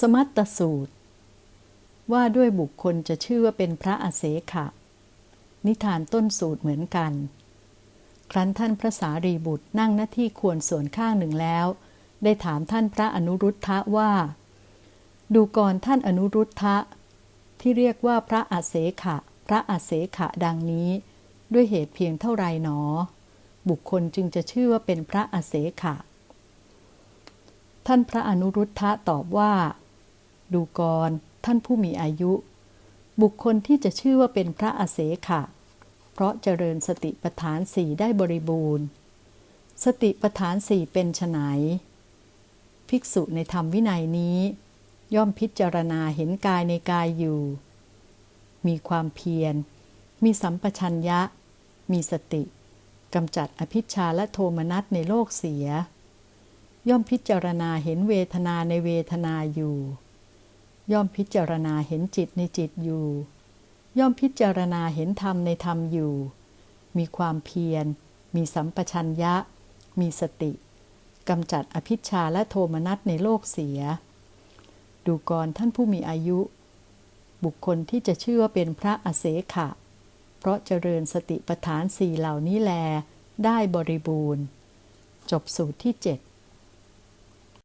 สมัตตสูตร ว่าด้วยบุคคลจะชื่อว่าเป็นพระอเสขะ นิทานต้นสูตรเหมือนกัน ครั้นท่านพระสารีบุตรนั่งหน้าที่ควรส่วนข้างหนึ่งแล้ว ได้ถามท่านพระอนุรุทธะว่า ดูก่อนท่านอนุรุทธะ ที่เรียกว่าพระอเสขะ พระอเสขะดังนี้ ด้วยเหตุเพียงเท่าไรหนอ บุคคลจึงจะชื่อว่าเป็นพระอเสขะท่านพระอนุรุทธะตอบว่า ดูกรท่านผู้มีอายุ บุคคลที่จะชื่อว่าเป็นพระอาเสขะ เพราะเจริญสติปัฏฐานสี่ได้บริบูรณ์ สติปัฏฐานสี่เป็นไฉนภิกษุในธรรมวินัยนี้ ย่อมพิจารณาเห็นกายในกายอยู่ มีความเพียร มีสัมปชัญญะ มีสติกำจัดอภิชาและโทมนัสในโลกเสีย ย่อมพิจารณาเห็นเวทนาในเวทนาอยู่ ย่อมพิจารณาเห็นจิตในจิตอยู่ ย่อมพิจารณาเห็นธรรมในธรรมอยู่ มีความเพียร มีสัมปชัญญะ มีสติกำจัดอภิชาและโทมนัสในโลกเสีย ดูกรท่านผู้มีอายุ บุคคลที่จะชื่อว่าเป็นพระอาเสขะ เพราะเจริญสติปัฏฐานสี่เหล่านี้แล ได้บริบูรณ์ จบสูตรที่เจ็ด